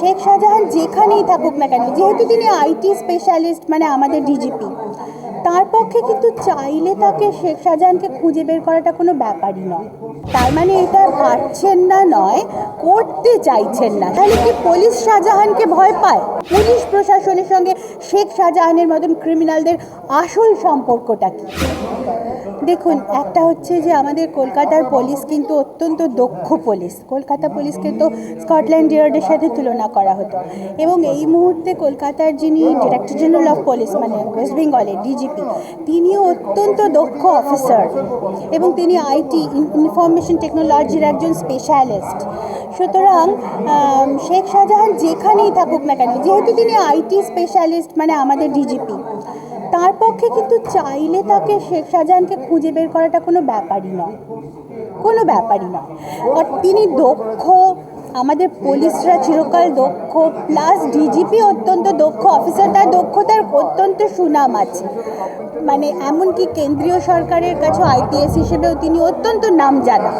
শেখ শাহজাহান যেখানেই থাকুক না কেন, যেহেতু তিনি আইটি স্পেশালিস্ট মানে আমাদের ডিজিপি, তার পক্ষে কিন্তু চাইলে তাকে শেখ শাহজাহানকে খুঁজে বের করাটা কোনো ব্যাপারই নয়। তার মানে এটা পারছেন না নয়, করতে চাইছেন না। তাহলে কি পুলিশ শাহজাহানকে ভয় পায়? পুলিশ প্রশাসনের সঙ্গে শেখ শাহজাহানের মতন ক্রিমিনালদের আসল সম্পর্কটা কি? দেখুন, একটা হচ্ছে যে আমাদের কলকাতার পুলিশ কিন্তু অত্যন্ত দক্ষ পুলিশ কলকাতা পুলিশকে তো স্কটল্যান্ড ইয়ার্ডের সাথে তুলনা করা হতো। এবং এই মুহূর্তে কলকাতার যিনি ডিরেক্টর জেনারেল অফ পুলিশ মানে ওয়েস্ট বেঙ্গলের ডিজিপি তিনিও অত্যন্ত দক্ষ অফিসার এবং তিনি আইটি ইনফরমেশন টেকনোলজির একজন স্পেশালিস্ট সুতরাং শেখ শাহজাহান যেখানেই থাকুক না কেন, যেহেতু তিনি আইটি স্পেশালিস্ট মানে আমাদের ডিজিপি তার পক্ষে কিন্তু চাইলে তাকে শেখ শাহজাহানকে খুঁজে বের করাটা কোনো ব্যাপারই নয়। কোনো ব্যাপারই নয়। আর তিনি দক্ষ আমাদের পুলিশরা চিরকাল দক্ষ প্লাস ডিজিপি অত্যন্ত দক্ষ অফিসার তার দক্ষতার অত্যন্ত সুনাম আছে। মানে এমনকি কেন্দ্রীয় সরকারের কাছে আইপিএস হিসেবেও তিনি অত্যন্ত নাম জানা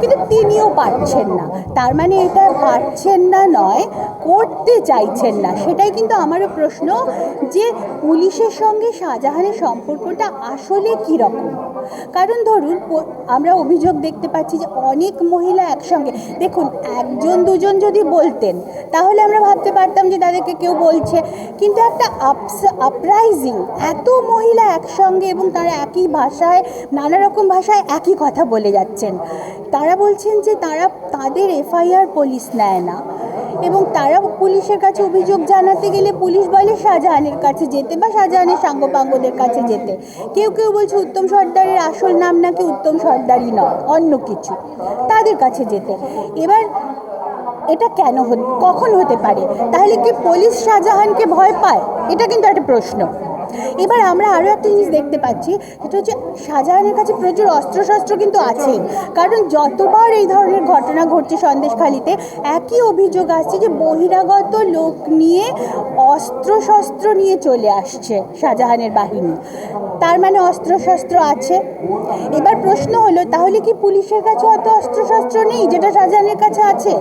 কিন্তু তিনিও পারছেন না। তার মানে এটা পারছেন না নয়, করতে চাইছেন না। সেটাই কিন্তু আমারও প্রশ্ন যে পুলিশের সঙ্গে শাহজাহানের সম্পর্কটা আসলে কীরকম? কারণ ধরুন আমরা অভিযোগ দেখতে পাচ্ছি যে অনেক মহিলা একসঙ্গে। দেখুন, একজন, দুজন যদি বলতেন, তাহলে আমরা ভাবতে পারতাম যে তাদেরকে কেউ বলছে। কিন্তু একটা আপস আপরাইজিং এত মহিলা একসঙ্গে এবং তারা একই ভাষায়, নানা রকম ভাষায় একই কথা বলে যাচ্ছেন। তারা বলছেন যে তারা, তাদের এফআইআর পুলিশ নেয় না। এবং তারা পুলিশের কাছে অভিযোগ জানাতে গেলে পুলিশ বলে শাহজাহানের কাছে যেতে বা শাহজাহানের সাঙ্গপাঙ্গদের কাছে যেতে। কেউ কেউ বলছে উত্তম সর্দারের আসল নাম নাকি উত্তম সর্দারই নয়, অন্য কিছু। তাদের কাছে যেতে। এবার এটা কেন কখন হতে পারে? তাহলে কি পুলিশ শাহজাহানকে ভয় পায়? এটা কিন্তু একটা প্রশ্ন। এবার আমরা আরও একটা জিনিস দেখতে পাচ্ছি সেটা হচ্ছে শাহজাহানের কাছে প্রচুর অস্ত্রশস্ত্র কিন্তু আছেই কারণ যতবার এই ধরনের ঘটনা ঘটছে সন্দেশখালিতে, একই অভিযোগ আসছে যে বহিরাগত লোক নিয়ে অস্ত্রশস্ত্র নিয়ে চলে আসছে শাহজাহানের বাহিনী। তার মানে অস্ত্রশস্ত্র আছে। এবার প্রশ্ন হলো, তাহলে কি পুলিশের কাছে অত অস্ত্রশস্ত্র নেই যেটা শাহজাহানের কাছে আছে?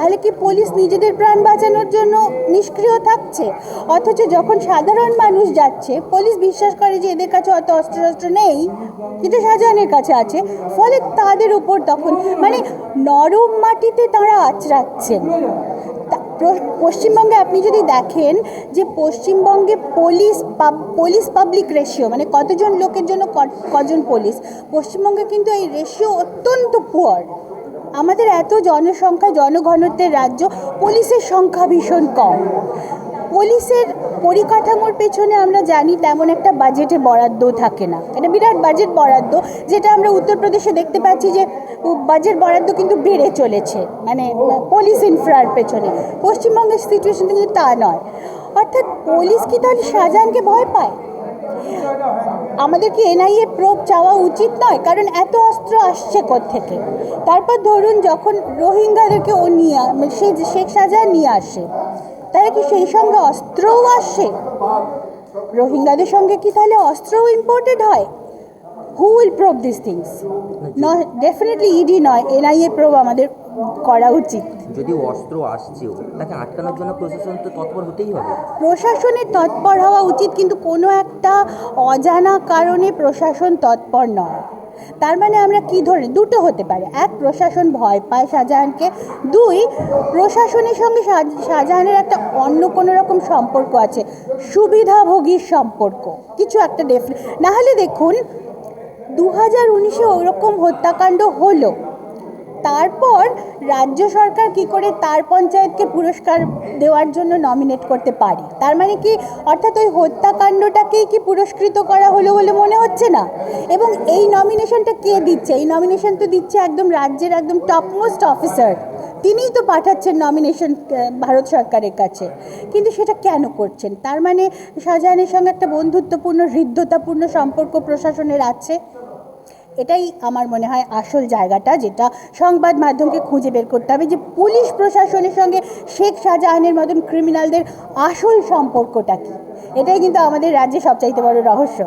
তাহলে কি পুলিশ নিজেদের প্রাণ বাঁচানোর জন্য নিষ্ক্রিয় থাকছে? অথচ যখন সাধারণ মানুষ যাচ্ছে, পুলিশ বিশ্বাস করে যে এদের কাছে অত অস্ত্র অস্ত্রশস্ত্র নেই যেটা শাহজাহানের কাছে আছে। ফলে তাদের উপর তখন মানে নরম মাটিতে তারা আচড়াচ্ছেন। পশ্চিমবঙ্গে আপনি যদি দেখেন যে পশ্চিমবঙ্গে পুলিশ পুলিশ পাবলিক রেশিও মানে কতজন লোকের জন্য কজন পুলিশ? পশ্চিমবঙ্গে কিন্তু এই রেশিও অত্যন্ত পুয়ার আমাদের এত জনসংখ্যা, জনঘনত্বের রাজ্য, পুলিশের সংখ্যা ভীষণ কম। পুলিশের পরিকাঠামোর পেছনে আমরা জানি তেমন একটা বাজেটে বরাদ্দ থাকে না। এটা বিরাট বাজেট বরাদ্দ, যেটা আমরা উত্তরপ্রদেশে দেখতে পাচ্ছি যে বাজেট বরাদ্দ কিন্তু বেড়ে চলেছে মানে পুলিশ ইনফ্রার পেছনে। পশ্চিমবঙ্গের সিচুয়েশনটা কিন্তু তা নয়। অর্থাৎ পুলিশ কি তাহলে শাহজাহানকে ভয় পায়? আমাদের কি এনআইএ প্রোব চাওয়া উচিত নয়, কারণ এত অস্ত্র আসছে থেকে তারপর ধরুন যখন রোহিঙ্গাদেরকে ও নিয়ে মানে সে শেখ সাজা নিয়ে আসে তাহলে কি সেই সঙ্গে অস্ত্রও আসে? রোহিঙ্গাদের সঙ্গে কি তাহলে অস্ত্রও ইম্পোর্টেড হয়? Who will prove this things definitely ED নয় এনআইএ প্রোব আমাদের করা উচিত। যদি অস্ত্র আসছেও তাকে আটকানোর জন্য প্রশাসন তো তৎপর হতেই হবে। প্রশাসনের তৎপর হওয়া উচিত কিন্তু কোনো একটা অজানা কারণে প্রশাসন তৎপর নয়। তার মানে আমরা কি ধরে দুটো হতে পারে। এক প্রশাসন ভয় পায় শাহজাহানকে। দুই প্রশাসনের সঙ্গে শাহজাহানের একটা অন্য কোনো রকম সম্পর্ক আছে। সুবিধাভোগীর সম্পর্ক। কিছু একটা ডেফিনে না হলে দেখুন দু হাজার উনিশে ওরকম হত্যাকাণ্ড হলো। তারপর রাজ্য সরকার কি করে তার পঞ্চায়েতকে পুরস্কার দেওয়ার জন্য নমিনেট করতে পারে? তার মানে কি? অর্থাৎ ওই হত্যাকাণ্ডটাকেই কি পুরস্কৃত করা হলো বলে মনে হচ্ছে না? এবং এই নমিনেশনটা কে দিচ্ছে? এই নমিনেশন তো দিচ্ছে একদম রাজ্যের একদম টপমোস্ট অফিসার তিনিই তো পাঠাচ্ছেন নমিনেশন ভারত সরকারের কাছে। কিন্তু সেটা কেন করছেন? তার মানে শাহজাহানের সঙ্গে একটা বন্ধুত্বপূর্ণ, হৃদ্যতাপূর্ণ সম্পর্ক প্রশাসনের আছে। এটাই আমার মনে হয় আসল জায়গাটা, যেটা সংবাদ মাধ্যমকে খুঁজে বের করতে হবে যে পুলিশ প্রশাসনের সঙ্গে শেখ শাহজাহানের মতন ক্রিমিনালদের আসল সম্পর্কটা কী। এটাই কিন্তু আমাদের রাজ্যে সবচাইতে বড় রহস্য।